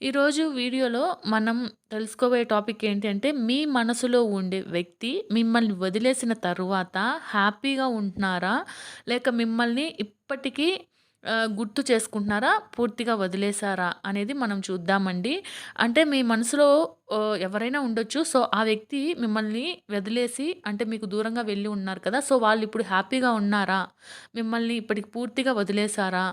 ఈరోజు వీడియోలో మనం తెలుసుకోబోయే టాపిక్ ఏంటంటే మీ మనసులో ఉండే వ్యక్తి మిమ్మల్ని వదిలేసిన తరువాత హ్యాపీగా ఉంటున్నారా? లేక మిమ్మల్ని ఇప్పటికీ గుర్తు చేసుకుంటున్నారా? పూర్తిగా వదిలేశారా? అనేది మనం చూద్దామండి. అంటే మీ మనసులో ఎవరైనా ఉండొచ్చు. సో ఆ వ్యక్తి మిమ్మల్ని వదిలేసి అంటే మీకు దూరంగా వెళ్ళి ఉన్నారు కదా సో వాళ్ళు ఇప్పుడు హ్యాపీగా ఉన్నారా? మిమ్మల్ని ఇప్పటికి పూర్తిగా వదిలేశారా?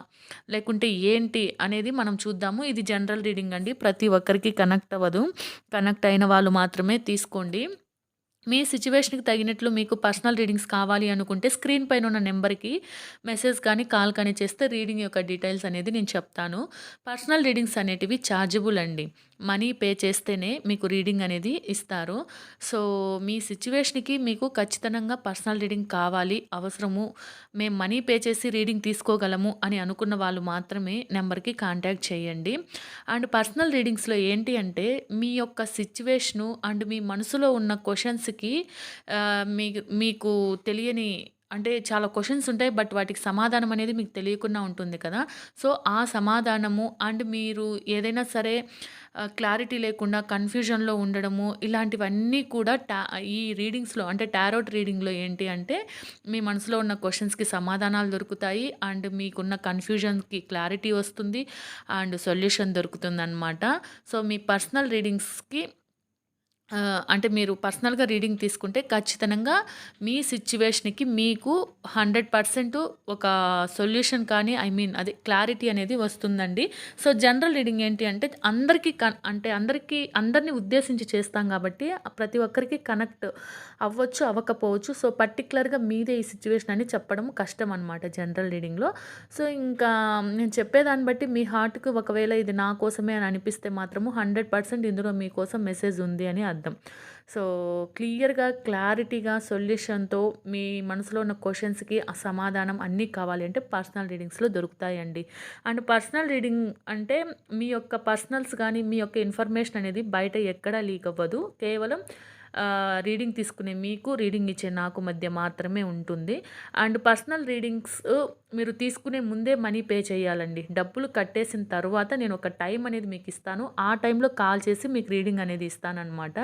లేకుంటే ఏంటి? అనేది మనం చూద్దాము. ఇది జనరల్ రీడింగ్ అండి. ప్రతి ఒక్కరికి కనెక్ట్ అవ్వదు. కనెక్ట్ అయిన వాళ్ళు మాత్రమే తీసుకోండి. మీ సిచ్యువేషన్కి తగినట్లు మీకు పర్సనల్ రీడింగ్స్ కావాలి అనుకుంటే స్క్రీన్ పైన ఉన్న నెంబర్కి మెసేజ్ కానీ కాల్ కానీ చేస్తే రీడింగ్ యొక్క డీటెయిల్స్ అనేది నేను చెప్తాను. పర్సనల్ రీడింగ్స్ అనేటివి ఛార్జబుల్ అండి. మనీ పే చేస్తేనే మీకు రీడింగ్ అనేది ఇస్తారు. సో మీ సిచ్యువేషన్కి మీకు ఖచ్చితంగా పర్సనల్ రీడింగ్ కావాలి అవసరము. మేము మనీ పే చేసి రీడింగ్ తీసుకోగలము అని అనుకున్న వాళ్ళు మాత్రమే నెంబర్కి కాంటాక్ట్ చేయండి. అండ్ పర్సనల్ రీడింగ్స్లో ఏంటి అంటే మీ యొక్క సిచ్యువేషను అండ్ మీ మనసులో ఉన్న క్వశ్చన్స్కి మీకు మీకు తెలియని అంటే చాలా క్వశ్చన్స్ ఉంటాయి బట్ వాటికి సమాధానం అనేది మీకు తెలియకుండా ఉంటుంది కదా. సో ఆ సమాధానము అండ్ మీరు ఏదైనా సరే క్లారిటీ లేకుండా కన్ఫ్యూజన్లో ఉండడము ఇలాంటివన్నీ కూడా టా ఈ రీడింగ్స్లో అంటే టారోట్ రీడింగ్లో ఏంటి అంటే మీ మనసులో ఉన్న క్వశ్చన్స్కి సమాధానాలు దొరుకుతాయి అండ్ మీకున్న కన్ఫ్యూజన్కి క్లారిటీ వస్తుంది అండ్ సొల్యూషన్ దొరుకుతుంది అనమాట సో మీ పర్సనల్ రీడింగ్స్కి అంటే మీరు పర్సనల్‌గా రీడింగ్ తీసుకుంటే ఖచ్చితంగా మీ సిచ్యువేషన్‌కి మీకు హండ్రెడ్ పర్సెంట్ ఒక సొల్యూషన్ కానీ ఐ మీన్ అది క్లారిటీ అనేది వస్తుందండి. సో, జనరల్ రీడింగ్ ఏంటి అంటే అందరికీ కన్ అంటే అందరికీ అందరిని ఉద్దేశించి చేస్తాం కాబట్టి ప్రతి ఒక్కరికి కనెక్ట్ అవ్వచ్చు, అవ్వకపోవచ్చు. సో, పర్టిక్యులర్‌గా మీదే ఈ సిచ్యువేషన్ అని చెప్పడం కష్టం అనమాట జనరల్ రీడింగ్‌లో. సో, ఇంకా నేను చెప్పేదాన్ని బట్టి మీ హార్ట్‌కి ఒకవేళ ఇది నా కోసమే అని అనిపిస్తే మాత్రము హండ్రెడ్ పర్సెంట్ ఇందులో మీకోసం మెసేజ్ ఉంది అని అర్థం అర్థం. సో క్లియర్గా క్లారిటీగా సొల్యూషన్తో మీ మనసులో ఉన్న క్వశ్చన్స్కి ఆ సమాధానం అన్నీ కావాలి అంటే పర్సనల్ రీడింగ్స్లో దొరుకుతాయండి. అండ్ పర్సనల్ రీడింగ్ అంటే మీ యొక్క పర్సనల్స్ కానీ మీ యొక్క ఇన్ఫర్మేషన్ అనేది బయట ఎక్కడా లీక్ అవ్వదు. కేవలం రీడింగ్ తీసుకునే మీకు రీడింగ్ ఇచ్చే నాకు మధ్య మాత్రమే ఉంటుంది. అండ్ పర్సనల్ రీడింగ్స్ మీరు తీసుకునే ముందే మనీ పే చేయాలండి. డబ్బులు కట్టేసిన తర్వాత నేను ఒక టైం అనేది మీకు ఇస్తాను. ఆ టైంలో కాల్ చేసి మీకు రీడింగ్ అనేది ఇస్తానన్నమాట.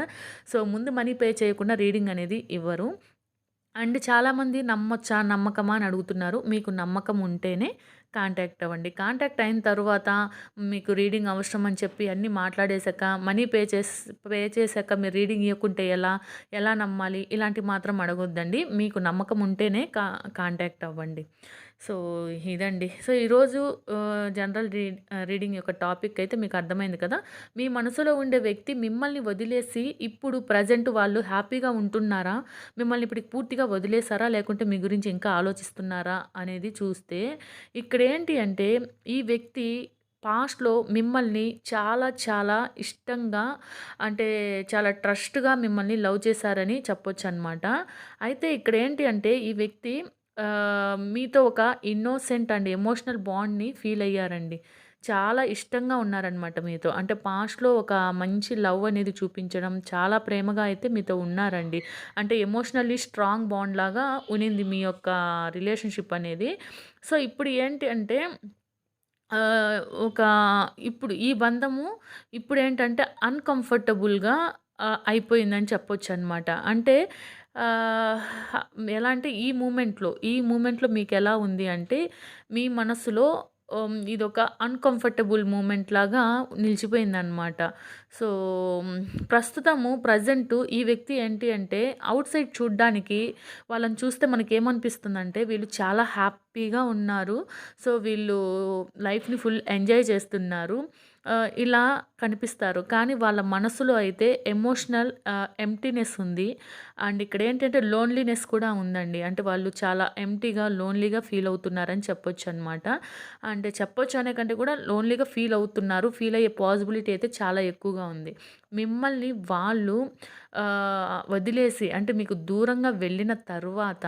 సో ముందు మనీ పే చేయకుండా రీడింగ్ అనేది ఇవ్వరు. అండ్ చాలామంది నమ్మొచ్చా నమ్మకమా అని అడుగుతున్నారు. మీకు నమ్మకం ఉంటేనే కాంటాక్ట్ అవ్వండి. కాంటాక్ట్ అయిన తర్వాత మీకు రీడింగ్ అవసరం అని చెప్పి అన్నీ మాట్లాడేశాక మనీ పే చేసి పే చేశాక మీరు రీడింగ్ ఇవ్వకుంటే ఎలా ఎలా నమ్మాలి ఇలాంటివి మాత్రం అడగొద్దండి. మీకు నమ్మకం ఉంటేనే కా కాంటాక్ట్ అవ్వండి. సో ఇదండి. సో ఈరోజు జనరల్ రీ రీడింగ్ యొక్క టాపిక్ అయితే మీకు అర్థమైంది కదా? మీ మనసులో ఉండే వ్యక్తి మిమ్మల్ని వదిలేసి ఇప్పుడు ప్రజెంట్ వాళ్ళు హ్యాపీగా ఉంటున్నారా? మిమ్మల్ని ఇప్పుడు పూర్తిగా వదిలేసారా? లేకుంటే మీ గురించి ఇంకా ఆలోచిస్తున్నారా? అనేది చూస్తే ఇక్కడ ఏంటి అంటే ఈ వ్యక్తి పాస్ట్లో మిమ్మల్ని చాలా చాలా ఇష్టంగా అంటే చాలా ట్రస్ట్గా మిమ్మల్ని లవ్ చేశారని చెప్పొచ్చు అనమాట అయితే ఇక్కడ ఏంటి అంటే ఈ వ్యక్తి మీతో ఒక ఇన్నోసెంట్ అండ్ ఎమోషనల్ బాండ్‌ని ఫీల్ అయ్యారండి. చాలా ఇష్టంగా ఉన్నారనమాట మీతో. అంటే పాస్ట్‌లో ఒక మంచి లవ్ అనేది చూపించడం, చాలా ప్రేమగా అయితే మీతో ఉన్నారండి. అంటే ఎమోషనల్లీ స్ట్రాంగ్ బాండ్ లాగా ఉనింది మీ యొక్క రిలేషన్‌షిప్ అనేది. సో, ఇప్పుడు ఏంటి అంటే ఒక ఇప్పుడు ఈ బంధము ఇప్పుడు ఏంటంటే అన్‌కంఫర్టబుల్‌గా అయిపోయిందని చెప్పొచ్చు అనమాట అంటే ఎలా అంటే ఈ మూమెంట్‌లో, ఈ మూమెంట్‌లో మీకు ఎలా ఉంది అంటే, మీ మనసులో ఇదొక అన్‌కంఫర్టబుల్ మూమెంట్ లాగా నిలిచిపోయిందనమాట. సో, ప్రస్తుతము ప్రజెంటు ఈ వ్యక్తి ఏంటి అంటే, అవుట్ సైడ్ చూడ్డానికి వాళ్ళని చూస్తే మనకేమనిపిస్తుందంటే, వీళ్ళు చాలా హ్యాపీగా ఉన్నారు. సో, వీళ్ళు లైఫ్‌ని ఫుల్ ఎంజాయ్ చేస్తున్నారు. ఇలా కనిపిస్తారు. కానీ వాళ్ళ మనసులో అయితే ఎమోషనల్ ఎంటీనెస్ ఉంది. అండ్ ఇక్కడ ఏంటంటే లోన్లీనెస్ కూడా ఉందండి. అంటే వాళ్ళు చాలా ఎంటీగా లోన్లీగా ఫీల్ అవుతున్నారని చెప్పొచ్చనమాట. అంటే చెప్పొచ్చు అనే కంటే కూడా లోన్లీగా ఫీల్ అవుతున్నారు. ఫీల్ అయ్యే పాసిబిలిటీ అయితే చాలా ఎక్కువగా ఉంది. మిమ్మల్ని వాళ్ళు వదిలేసి అంటే మీకు దూరంగా వెళ్ళిన తర్వాత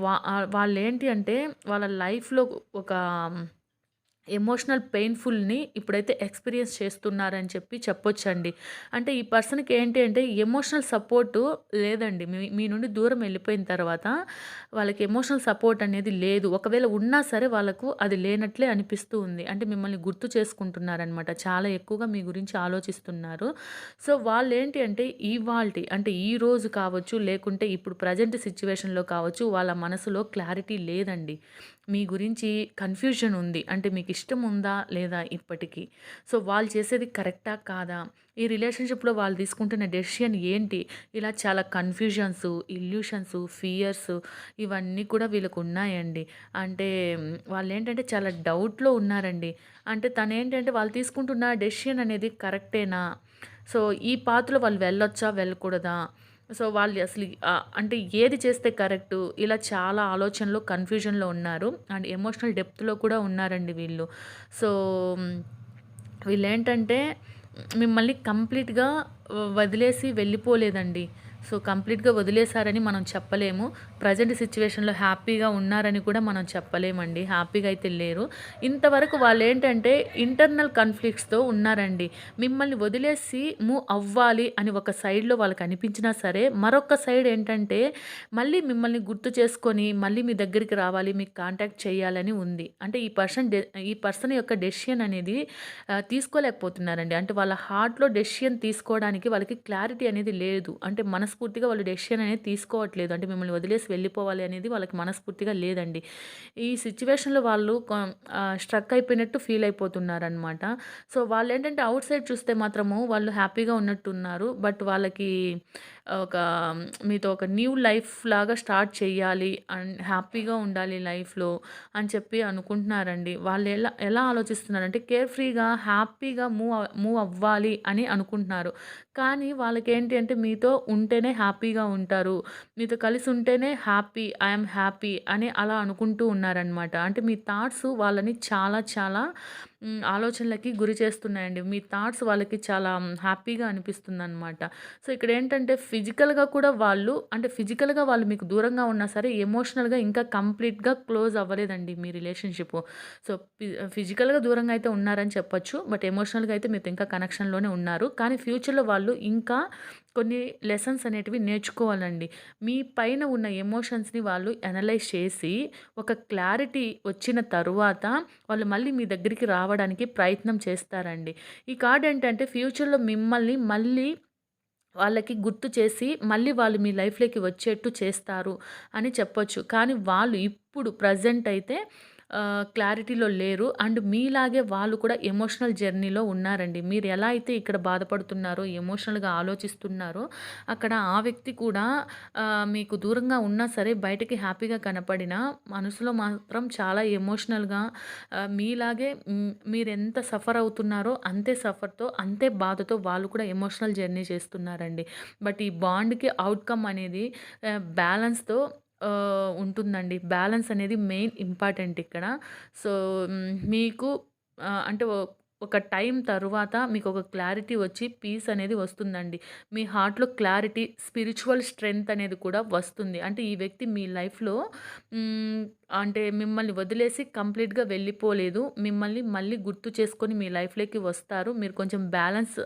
వా వాళ్ళేంటి అంటే వాళ్ళ లైఫ్‌లో ఒక ఎమోషనల్ పెయిన్‌ఫుల్‌ని ఇప్పుడైతే ఎక్స్‌పీరియన్స్ చేస్తున్నారని చెప్పి చెప్పొచ్చండి. అంటే ఈ పర్సన్‌కి ఏంటి అంటే ఎమోషనల్ సపోర్టు లేదండి. మీ మీ నుండి దూరం వెళ్ళిపోయిన తర్వాత వాళ్ళకి ఎమోషనల్ సపోర్ట్ అనేది లేదు. ఒకవేళ ఉన్నా సరే వాళ్ళకు అది లేనట్లే అనిపిస్తూ ఉంది. అంటే మిమ్మల్ని గుర్తు చేసుకుంటున్నారనమాట. చాలా ఎక్కువగా మీ గురించి ఆలోచిస్తున్నారు. సో, వాళ్ళు ఏంటి అంటే ఇవాల్టి అంటే ఈ రోజు కావచ్చు, లేకుంటే ఇప్పుడు ప్రెజెంట్ సిచ్యువేషన్లో కావచ్చు, వాళ్ళ మనసులో క్లారిటీ లేదండి. మీ గురించి కన్‌ఫ్యూజన్ ఉంది. అంటే మీకు ఇష్టం ఉందా? లేదా ఇప్పటికీ సో, వాళ్ళు చేసేది కరెక్టా? కాదా? ఈ రిలేషన్‌షిప్‌లో వాళ్ళు తీసుకుంటున్న డెసిషన్ ఏంటి? ఇలా చాలా కన్ఫ్యూజన్స్ ఇల్యూషన్స్ ఫియర్స్ ఇవన్నీ కూడా వీళ్ళకున్నాయండి. అంటే వాళ్ళేంటంటే చాలా డౌట్‌లో ఉన్నారండి. అంటే తను ఏంటంటే వాళ్ళు తీసుకుంటున్న డెసిషన్ అనేది కరెక్టేనా? సో, ఈ పాత్రలో వాళ్ళు వెళ్ళొచ్చా? వెళ్ళకూడదా? సో, వాళ్ళు అసలు అంటే ఏది చేస్తే కరెక్ట్ ఇలా చాలా ఆలోచనలో, కన్‌ఫ్యూజన్‌లో ఉన్నారు. అండ్ ఎమోషనల్ డెప్త్‌లో కూడా ఉన్నారండి వీళ్ళు. సో, వీళ్ళేంటంటే మిమ్మల్ని కంప్లీట్‌గా వదిలేసి వెళ్ళిపోలేదండి. సో, కంప్లీట్‌గా వదిలేసారని మనం చెప్పలేము. ప్రజెంట్ సిచ్యువేషన్లో హ్యాపీగా ఉన్నారని కూడా మనం చెప్పలేమండి. హ్యాపీగా అయితే లేరు. ఇంతవరకు వాళ్ళు ఏంటంటే ఇంటర్నల్ కన్ఫ్లిక్ట్స్తో ఉన్నారండి. మిమ్మల్ని వదిలేసి మూవ్ అవ్వాలి అని ఒక సైడ్‌లో వాళ్ళకి అనిపించినా సరే, మరొక సైడ్ ఏంటంటే మళ్ళీ మిమ్మల్ని గుర్తు చేసుకొని, మళ్ళీ మీ దగ్గరికి రావాలి, మీకు కాంటాక్ట్ చేయాలని ఉంది. అంటే ఈ పర్సన్ డె ఈ పర్సన్ యొక్క డెసిషన్ అనేది తీసుకోలేకపోతున్నారండి. అంటే వాళ్ళ హార్ట్‌లో డెసిషన్ తీసుకోవడానికి వాళ్ళకి క్లారిటీ అనేది లేదు. అంటే మనస్ఫూర్తిగా వాళ్ళు డెసిషన్ అనేది తీసుకోవట్లేదు. అంటే మిమ్మల్ని వదిలేసి వెళ్ళిపోవాలి అనేది వాళ్ళకి మనస్ఫూర్తిగా లేదండి. ఈ సిచ్యువేషన్లో వాళ్ళు స్ట్రక్ అయిపోయినట్టు ఫీల్ అయిపోతున్నారనమాట. సో, వాళ్ళేంటంటే అవుట్ సైడ్ చూస్తే మాత్రము వాళ్ళు హ్యాపీగా ఉన్నట్టున్నారు. బట్ వాళ్ళకి ఒక మీతో ఒక న్యూ లైఫ్ లాగా స్టార్ట్ చేయాలి అండ్ హ్యాపీగా ఉండాలి లైఫ్‌లో అని చెప్పి అనుకుంటున్నారండి. వాళ్ళు ఎలా ఎలా ఆలోచిస్తున్నారంటే కేర్ ఫ్రీగా, హ్యాపీగా మూవ్ మూవ్ అవ్వాలి అని అనుకుంటున్నారు. కానీ వాళ్ళకేంటి అంటే మీతో ఉంటేనే హ్యాపీగా ఉంటారు. మీతో కలిసి ఉంటేనే హ్యాపీ, ఐ హ్యాపీ అని అలా అనుకుంటూ ఉన్నారనమాట. అంటే మీ థాట్స్ వాళ్ళని చాలా చాలా ఆలోచనలకి గురి చేస్తున్నాయండి. మీ థాట్స్ వాళ్ళకి చాలా హ్యాపీగా అనిపిస్తుంది అనమాట సో, ఇక్కడ ఏంటంటే ఫిజికల్‌గా కూడా వాళ్ళు అంటే ఫిజికల్‌గా వాళ్ళు మీకు దూరంగా ఉన్నా సరే ఎమోషనల్‌గా ఇంకా కంప్లీట్‌గా క్లోజ్ అవ్వలేదండి మీ రిలేషన్షిప్ సో, ఫిజికల్‌గా దూరంగా అయితే ఉన్నారని చెప్పొచ్చు. బట్ ఎమోషనల్‌గా అయితే మీతో ఇంకా కనెక్షన్‌లోనే ఉన్నారు. కానీ ఫ్యూచర్‌లో వాళ్ళు ఇంకా కొన్ని లెసన్స్ అనేటివి నేర్చుకోవాలండి. మీ పైన ఉన్న ఎమోషన్స్‌ని వాళ్ళు అనలైజ్ చేసి ఒక క్లారిటీ వచ్చిన తరువాత వాళ్ళు మళ్ళీ మీ దగ్గరికి రావడానికి ప్రయత్నం చేస్తారండి. ఈ కార్డ్ ఏంటంటే ఫ్యూచర్‌లో మిమ్మల్ని మళ్ళీ వాళ్ళకి గుర్తు చేసి మళ్ళీ వాళ్ళు మీ లైఫ్‌లోకి వచ్చేట్టు చేస్తారు అని చెప్పొచ్చు. కానీ వాళ్ళు ఇప్పుడు ప్రజెంట్ అయితే క్లారిటీలో లేరు. అండ్ మీలాగే వాళ్ళు కూడా ఎమోషనల్ జర్నీలో ఉన్నారండి. మీరు ఎలా అయితే ఇక్కడ బాధపడుతున్నారో, ఎమోషనల్‌గా ఆలోచిస్తున్నారో, అక్కడ ఆ వ్యక్తి కూడా మీకు దూరంగా ఉన్నా సరే బయటకి హ్యాపీగా కనపడినా మనసులో మాత్రం చాలా ఎమోషనల్‌గా మీలాగే మీరు మీరెంత సఫర్ అవుతున్నారో అంతే సఫర్‌తో, అంతే బాధతో వాళ్ళు కూడా ఎమోషనల్ జర్నీ చేస్తున్నారండి. బట్ ఈ బాండ్‌కి అవుట్కమ్ అనేది బ్యాలెన్స్‌తో ఉంటుందండి. బ్యాలెన్స్ అనేది మెయిన్ ఇంపార్టెంట్ ఇక్కడ. సో, మీకు అంటే ఒక టైం తర్వాత మీకు ఒక క్లారిటీ వచ్చి పీస్ అనేది వస్తుందండి. మీ హార్ట్‌లో క్లారిటీ, స్పిరిచువల్ స్ట్రెంగ్త్ అనేది కూడా వస్తుంది. అంటే ఈ వ్యక్తి మీ లైఫ్‌లో అంటే మిమ్మల్ని వదిలేసి కంప్లీట్‌గా వెళ్ళిపోలేదు. మిమ్మల్ని మళ్ళీ గుర్తు చేసుకొని మీ లైఫ్‌లోకి వస్తారు. మీరు కొంచెం బ్యాలెన్స్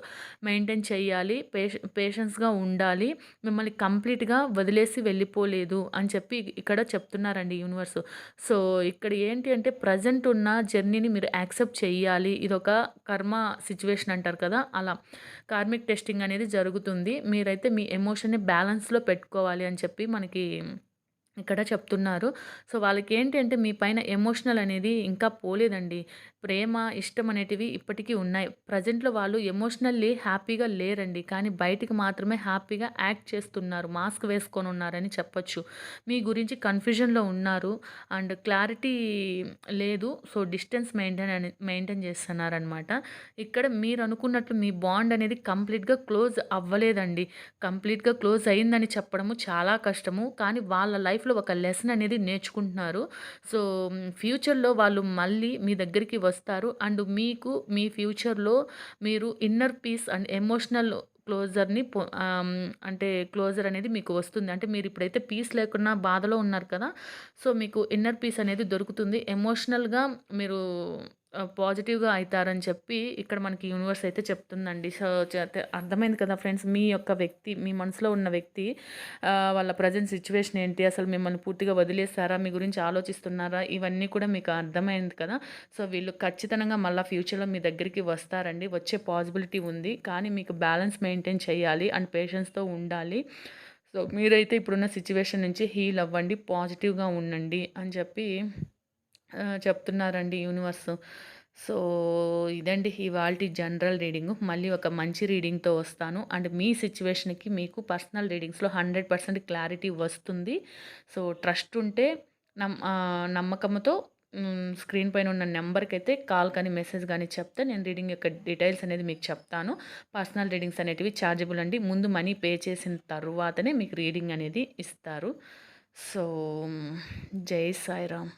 మెయింటైన్ చేయాలి. పేష పేషెన్స్‌గా ఉండాలి. మిమ్మల్ని కంప్లీట్‌గా వదిలేసి వెళ్ళిపోలేదు అని చెప్పి ఇక్కడ చెప్తున్నారండి యూనివర్స్. సో, ఇక్కడ ఏంటి అంటే ప్రజెంట్ ఉన్న జర్నీని మీరు యాక్సెప్ట్ చేయాలి. ఇదొక కర్మ సిచ్యువేషన్ అంటారు కదా! అలా. కార్మిక్ టెస్టింగ్ అనేది జరుగుతుంది. మీరైతే మీ ఎమోషన్‌ని బ్యాలెన్స్‌లో పెట్టుకోవాలి అని చెప్పి మనకి ఇక్కడ చెప్తున్నారు. సో, వాళ్ళకి ఏంటంటే మీ పైన ఎమోషనల్ అనేది ఇంకా పోలేదండి. ప్రేమ, ఇష్టం అనేటివి ఇప్పటికీ ఉన్నాయి. ప్రజెంట్లో వాళ్ళు ఎమోషనల్లీ హ్యాపీగా లేరండి. కానీ బయటికి మాత్రమే హ్యాపీగా యాక్ట్ చేస్తున్నారు. మాస్క్ వేసుకొని ఉన్నారని చెప్పొచ్చు. మీ గురించి కన్‌ఫ్యూజన్‌లో ఉన్నారు. అండ్ క్లారిటీ లేదు. సో, డిస్టెన్స్ మెయింటైన్ అని మెయింటైన్ చేస్తున్నారనమాట. ఇక్కడ మీరు అనుకున్నట్లు మీ బాండ్ అనేది కంప్లీట్‌గా క్లోజ్ అవ్వలేదండి. కంప్లీట్‌గా క్లోజ్ అయిందని చెప్పడము చాలా కష్టము. కానీ వాళ్ళ లైఫ్ లైఫ్‌లో ఒక లెసన్ అనేది నేర్చుకుంటున్నారు. సో, ఫ్యూచర్‌లో వాళ్ళు మళ్ళీ మీ దగ్గరికి వస్తారు. అండ్ మీకు మీ ఫ్యూచర్‌లో మీరు ఇన్నర్ పీస్ అండ్ ఎమోషనల్ క్లోజర్‌ని అంటే క్లోజర్ అనేది మీకు వస్తుంది. అంటే మీరు ఇప్పుడైతే పీస్ లేకున్నా బాధలో ఉన్నారు కదా! సో, మీకు ఇన్నర్ పీస్ అనేది దొరుకుతుంది. ఎమోషనల్‌గా మీరు పాజిటివ్‌గా అవుతారని చెప్పి ఇక్కడ మనకి యూనివర్స్ అయితే చెప్తుందండి. సో, అర్థమైంది కదా ఫ్రెండ్స్. మీ యొక్క వ్యక్తి, మీ మనసులో ఉన్న వ్యక్తి వాళ్ళ ప్రజెంట్ సిచ్యువేషన్ ఏంటి? అసలు మిమ్మల్ని పూర్తిగా వదిలేసారా? మీ గురించి ఆలోచిస్తున్నారా? ఇవన్నీ కూడా మీకు అర్థమైంది కదా! సో, వీళ్ళు ఖచ్చితంగా మళ్ళీ ఫ్యూచర్‌లో మీ దగ్గరికి వస్తారండి. వచ్చే పాసిబిలిటీ ఉంది. కానీ మీకు బ్యాలెన్స్ మెయింటైన్ చేయాలి. అండ్ పేషెన్స్‌తో ఉండాలి. సో, మీరైతే ఇప్పుడున్న సిచ్యువేషన్ నుంచి హీల్ అవ్వండి. పాజిటివ్‌గా ఉండండి అని చెప్పి చెప్తున్నారండి యూనివర్స్. సో, ఇదండి ఇవాళ జనరల్ రీడింగ్ మళ్ళీ ఒక మంచి రీడింగ్‌తో వస్తాను. అండ్ మీ సిచ్యువేషన్కి మీకు పర్సనల్ రీడింగ్స్‌లో 100% క్లారిటీ వస్తుంది. సో, ట్రస్ట్ ఉంటే నమ్ నమ్మకంతో స్క్రీన్ పైన ఉన్న నెంబర్కి అయితే కాల్ కానీ, మెసేజ్ కానీ చెప్తే నేను రీడింగ్ యొక్క డీటెయిల్స్ అనేది మీకు చెప్తాను. పర్సనల్ రీడింగ్స్ అనేటివి చార్జబుల్ అండి. ముందు మనీ పే చేసిన తరువాతనే మీకు రీడింగ్ అనేది ఇస్తారు. సో, జై సాయిరామ్.